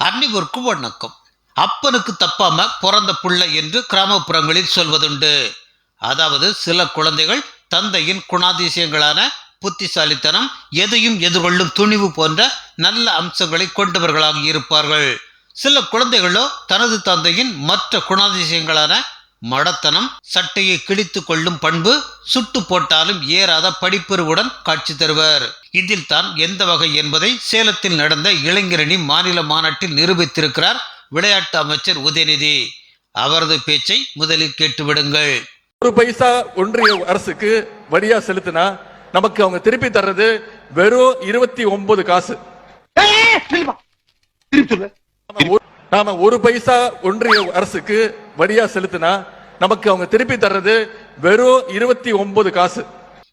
அன்னிவருக்கு வணக்கம் அப்பனுக்கு தப்பாம பிறந்த பிள்ளை என்று கிராமப்புறங்களில் சொல்வதுண்டு. அதாவது சில குழந்தைகள் தந்தையின் குணாதிசயங்களான புத்திசாலித்தனம் எதையும் எதிர்கொள்ளும் துணிவு போன்ற நல்ல அம்சங்களை கொண்டவர்களாக இருப்பார்கள். சில குழந்தைகளோ தனது தந்தையின் மற்ற குணாதிசயங்களான மடத்தனம் சட்டையை கிழித்து கொள்ளும் பண்பு சுட்டு போட்டாலும் ஏறாத படிப்பறிவுடன் காட்சி தருவர். இதில் தான் எந்த வகை என்பதை சேலத்தில் நடந்த இளைஞரணி மாநில மாநாட்டில் நிரூபித்திருக்கிறார் விளையாட்டு அமைச்சர் உதயநிதி. அவரது பேச்சை முதலில் கேட்டுவிடுங்கள். ஒரு பைசா ஒன்றிய அரசுக்கு வரியா செலுத்தினா நமக்கு அவங்க திருப்பி தர்றது வெறும் இருபத்தி ஒன்பது காசு. நாம ஒரு- பைசா ஒன்றிய அரசுக்கு வரியா செலுத்தினா நமக்கு அவங்க திருப்பி தர்றது வெறும் இருபத்தி ஒன்பது காசு.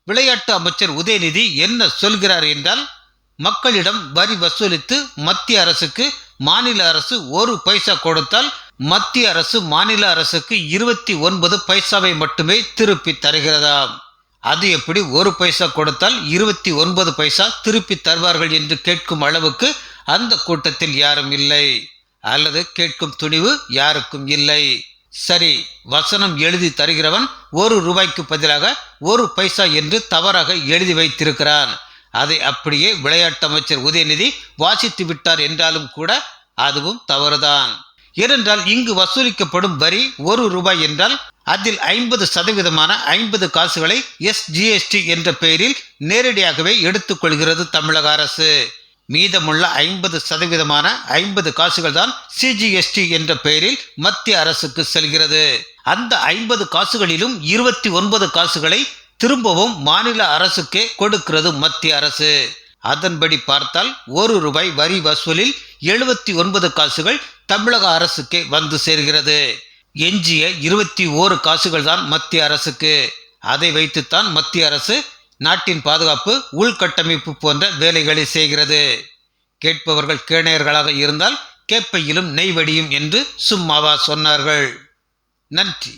விளையாட்டு அமைச்சர் உதயநிதி என்ன சொல்கிறார் என்றால் மக்களிடம் வரி வசூலித்து மத்திய அரசுக்கு மாநில அரசு ஒரு பைசா கொடுத்தால் மத்திய அரசு மாநில அரசுக்கு இருபத்தி ஒன்பது பைசாவை மட்டுமே திருப்பி தருகிறதாம் அது எப்படி ஒரு பைசா கொடுத்தால் இருபத்தி ஒன்பது பைசா திருப்பி தருவார்கள் என்று கேட்கும் அளவுக்கு அந்த கூட்டத்தில் யாரும் இல்லை. அல்லது கேட்கும் துணிவு யாருக்கும் இல்லை. சரி வசனம் எழுதி தருகிறவன் ஒரு ரூபாய்க்கு பதிலாக ஒரு பைசா என்று தவறாக எழுதி வைத்திருக்கிறான். அதை அப்படியே விளையாட்டு அமைச்சர் உதயநிதி வாசித்து விட்டார் என்றாலும் கூட அதுவும் தவறுதான். ஏனென்றால் இங்கு வசூலிக்கப்படும் வரி ஒரு ரூபாய் என்றால் அதில் ஐம்பது சதவீதமான ஐம்பது காசுகளை எஸ்ஜிஎஸ்டி என்ற பெயரில் நேரடியாகவே எடுத்துக்கொள்கிறது தமிழக அரசு. மீதமுள்ள ஐம்பது சதவீதமான ஐம்பது காசுகள் தான் சிஜிஎஸ்டி என்ற பெயரில் மத்திய அரசுக்கு செல்கிறது. அந்த ஐம்பது காசுகளிலும் இருபத்தி ஒன்பது காசுகளை திரும்பவும் மாநில அரசுக்கே கொடுக்கிறது மத்திய அரசு. அதன்படி பார்த்தால் ஒரு ரூபாய் வரி வசூலில் எழுபத்தி ஒன்பது காசுகள் தமிழக அரசுக்கே வந்து சேர்கிறது. எஞ்சிய இருபத்தி ஓரு காசுகள் தான் மத்திய அரசுக்கு. அதை வைத்துத்தான் மத்திய அரசு நாட்டின் பாதுகாப்பு உள்கட்டமைப்பு போன்ற வேலைகளை செய்கிறது. கேட்பவர்கள் கேணையர்களாக இருந்தால் கேப்பையிலும் நெய் வடியும் என்று சும்மாவா சொன்னார்கள். நன்றி.